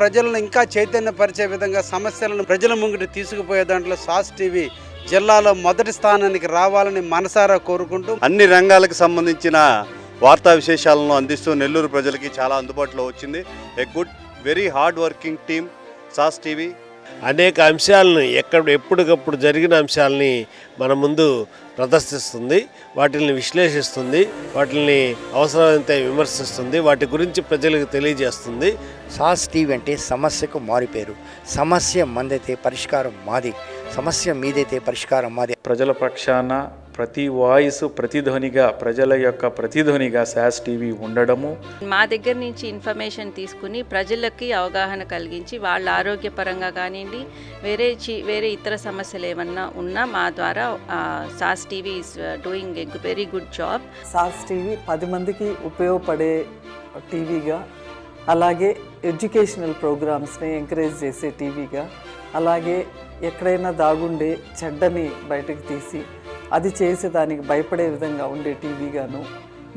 ప్రజలను ఇంకా చైతన్యపరిచే విధంగా సమస్యలను ప్రజల ముంగిటి తీసుకుపోయే దాంట్లో సాస్ టీవీ జిల్లాలో మొదటి స్థానానికి రావాలని మనసారా కోరుకుంటూ అన్ని రంగాలకు సంబంధించిన వార్తా విశేషాలను అందిస్తూ నెల్లూరు ప్రజలకి చాలా అందుబాటులో వచ్చింది. A good very hard working team SAS TV అనేక అంశాలను ఎక్కడ ఎప్పటికప్పుడు జరిగిన అంశాలని మన ముందు ప్రదర్శిస్తుంది వాటిని విశ్లేషిస్తుంది వాటిని అవసరమైతే విమర్శిస్తుంది వాటి గురించి ప్రజలకు తెలియజేస్తుంది. సాస్ టీవీ అంటే సమస్యకు మారిపోయారు సమస్య మందైతే పరిష్కారం మాది. సమస్య మీదైతే పరిష్కారం మాది. ప్రజల పక్షాన ప్రతి వాయిస్ ప్రతిధ్వనిగా ప్రజల యొక్క ప్రతిధ్వనిగా శాస్ టీవీ ఉండడము. మా దగ్గర నుంచి ఇన్ఫర్మేషన్ తీసుకుని ప్రజలకి అవగాహన కలిగించి వాళ్ళ ఆరోగ్యపరంగా కానివ్వండి వేరే చి వేరే ఇతర సమస్యలు ఏమన్నా ఉన్నా మా ద్వారా SAS TV is doing a very good job. SAS TV పది మందికి ఉపయోగపడే టీవీగా అలాగే ఎడ్యుకేషనల్ ప్రోగ్రామ్స్ని ఎంకరేజ్ చేసే టీవీగా అలాగే ఎక్కడైనా దాగుండే చెడ్డని బయటకు తీసి అది చేసేదానికి భయపడే విధంగా ఉండే టీవీగాను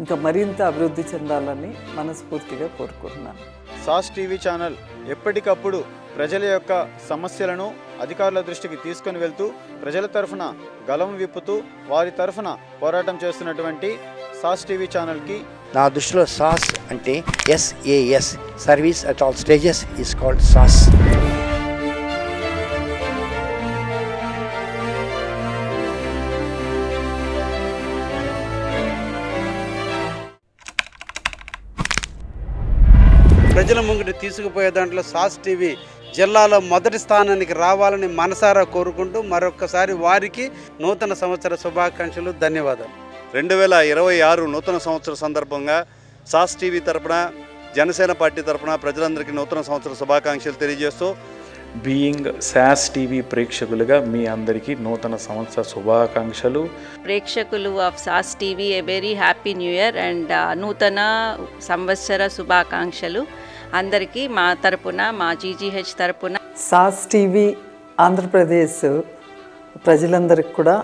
ఇంకా మరింత అభివృద్ధి చెందాలని మనస్ఫూర్తిగా కోరుకుంటున్నాను. సాస్ టీవీ ఛానల్ ఎప్పటికప్పుడు ప్రజల యొక్క సమస్యలను అధికారుల దృష్టికి తీసుకొని వెళ్తూ ప్రజల తరఫున గలం విప్పుతూ వారి తరఫున పోరాటం చేస్తున్నటువంటి సాస్ టీవీ ఛానల్కి నా దృష్టిలో సాస్ అంటే SAS service at all stages is called SAS. ప్రజల ముంగిటి తీసుకుపోయే దాంట్లో సాస్ టీవీ జిల్లాలో మొదటి స్థానానికి రావాలని మనసారా కోరుకుంటూ మరొకసారి వారికి నూతన సంవత్సర శుభాకాంక్షలు ధన్యవాదాలు. రెండు వేల ఇరవై ఆరు నూతన సంవత్సర సందర్భంగా సాస్ టీవీ తరపున జనసేన పార్టీ తరపున ప్రజలందరికీ నూతన సంవత్సర శుభాకాంక్షలు తెలియజేస్తూ బీయింగ్ శాస్ టీవీ ప్రేక్షకులుగా మీ అందరికీ నూతన సంవత్సర శుభాకాంక్షలు. ప్రేక్షకులు of SAS TV a very happy new year and నూతన సంవత్సర శుభాకాంక్షలు. అందరికీ మా తరపున మా జీజీహెచ్ తరపున. సాస్ టీవీ ఆంధ్రప్రదేశ్ ప్రజలందరికీ కూడా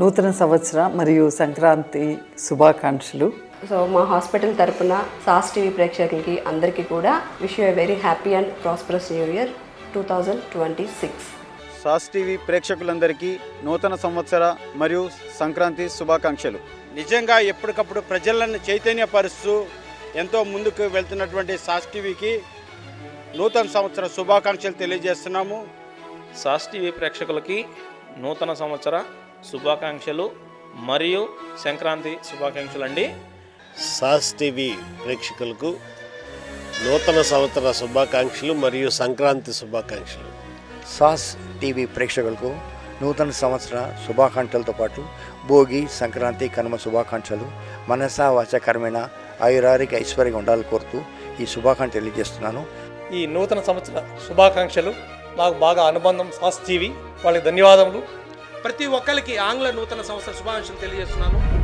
నూతన సంవత్సర మరియు సంక్రాంతి శుభాకాంక్షలు. సో మా హాస్పిటల్ తరపున సాస్ టీవీ ప్రేక్షకులకి అందరికీ కూడా wish you very happy and prosperous new year. Two thousand twenty six. SAS TV ప్రేక్షకులందరికీ నూతన సంవత్సర మరియు సంక్రాంతి శుభాకాంక్షలు. నిజంగా ఎప్పటికప్పుడు ప్రజలను చైతన్యపరుస్తూ ఎంతో ముందుకు వెళ్తున్నటువంటి సాస్ టీవీకి నూతన సంవత్సర శుభాకాంక్షలు తెలియజేస్తున్నాము. సాస్ టీవీ ప్రేక్షకులకి నూతన సంవత్సర శుభాకాంక్షలు మరియు సంక్రాంతి శుభాకాంక్షలు అండి సాస్ టీవీ ప్రేక్షకులకు నూతన సంవత్సర శుభాకాంక్షలు మరియు సంక్రాంతి శుభాకాంక్షలు. సాస్ టీవీ ప్రేక్షకులకు నూతన సంవత్సర శుభాకాంక్షలతో పాటు భోగి సంక్రాంతి కనుమ శుభాకాంక్షలు మనసా వాచకరమైన ఆయురారికి ఐశ్వర్యంగా ఉండాలని కోరుతూ ఈ శుభాకాంక్షలు తెలియజేస్తున్నాను. ఈ నూతన సంవత్సర శుభాకాంక్షలు నాకు బాగా అనుబంధం సాస్ టీవీ. వాళ్ళకి ధన్యవాదములు. ప్రతి ఒక్కరికి ఆంగ్ల నూతన సంవత్సర శుభాకాంక్షలు తెలియజేస్తున్నాను.